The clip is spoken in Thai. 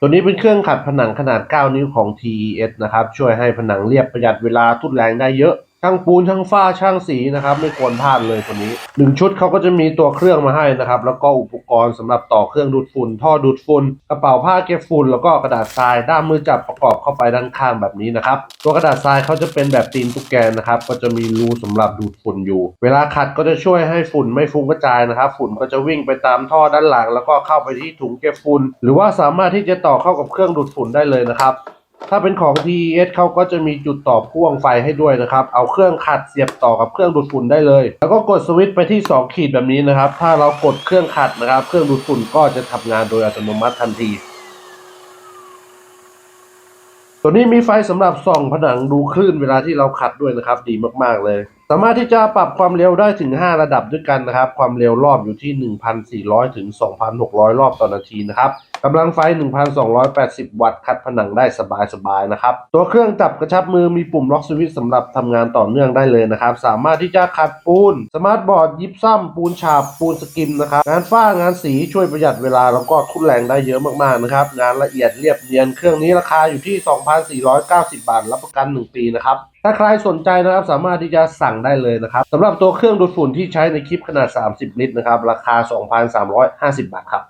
ตัวนี้เป็นเครื่องขัดผนังขนาด 9 นิ้วของ TES นะครับ ช่วยให้ผนังเรียบประหยัดเวลาทุนแรงได้เยอะ ช่างปูนช่างฝ้าช่างสีนะครับ ไม่ควรพลาดเลยตัวนี้หนึ่งชุดเขาก็จะมีตัวเครื่องมาให้นะครับ แล้วก็อุปกรณ์สำหรับต่อเครื่องดูดฝุ่น ท่อดูดฝุ่นกระเป๋าผ้าเก็บฝุ่นแล้วก็กระดาษทรายด้ามมือจับประกอบเข้าไปด้านข้างแบบนี้นะครับตัวกระดาษทรายเขาจะเป็นแบบตีนตุ๊กแกนะครับ ก็จะมีรูสำหรับดูดฝุ่นอยู่ เวลาขัดก็จะช่วยให้ฝุ่นไม่ฟุ้งกระจายนะครับ ฝุ่นก็จะวิ่งไปตามท่อด้านหลัง แล้วก็เข้าไปที่ถุงเก็บฝุ่นหรือว่าสามารถที่จะต่อเข้ากับเครื่องดูดฝุ่นได้เลยนะครับ ถ้าเป็นของ TES เขาก็จะมีจุดต่อพ่วงไฟให้ด้วยนะครับ เอาเครื่องขัดเสียบต่อกับเครื่องดูดฝุ่นได้เลย แล้วก็กดสวิตช์ไปที่ 2 ขีดแบบนี้นะครับ ถ้าเรากดเครื่องขัดนะครับ เครื่องดูดฝุ่นก็จะทำงานโดยอัตโนมัติทันที ตัวนี้มีไฟสำหรับส่องผนังดูคลื่นเวลาที่เราขัดด้วยนะครับ ดีมากๆเลย สามารถที่จะปรับความเร็วได้ถึง 5 ระดับด้วยกันนะครับ ความเร็วรอบอยู่ที่ 1,400 ถึง 2,600 รอบต่อนาทีนะครับกำลังไฟ 1,280 วัตต์ขัดผนังได้สบายๆ นะครับ ตัวเครื่องจับกระชับมือมีปุ่มล็อกสวิตช์สำหรับทำงานต่อเนื่องได้เลยนะครับ สามารถที่จะขัดปูน สมาร์ทบอร์ด ยิบซ้ำปูนฉาบ ปูนสกิมนะครับ งานฝ้างานสีช่วยประหยัดเวลา แล้วก็ทุนแรงได้เยอะมากๆ นะครับ งานละเอียดเรียบเนียน เครื่องนี้ราคาอยู่ที่ 2,490 บาท รับประกัน 1 ปีนะครับ ถ้าใครสนใจนะครับสามารถที่จะสั่งได้เลยนะครับสำหรับตัวเครื่องดูดฝุ่นที่ใช้ในคลิปขนาด 30 ลิตรนะครับราคา 2,350 บาทครับ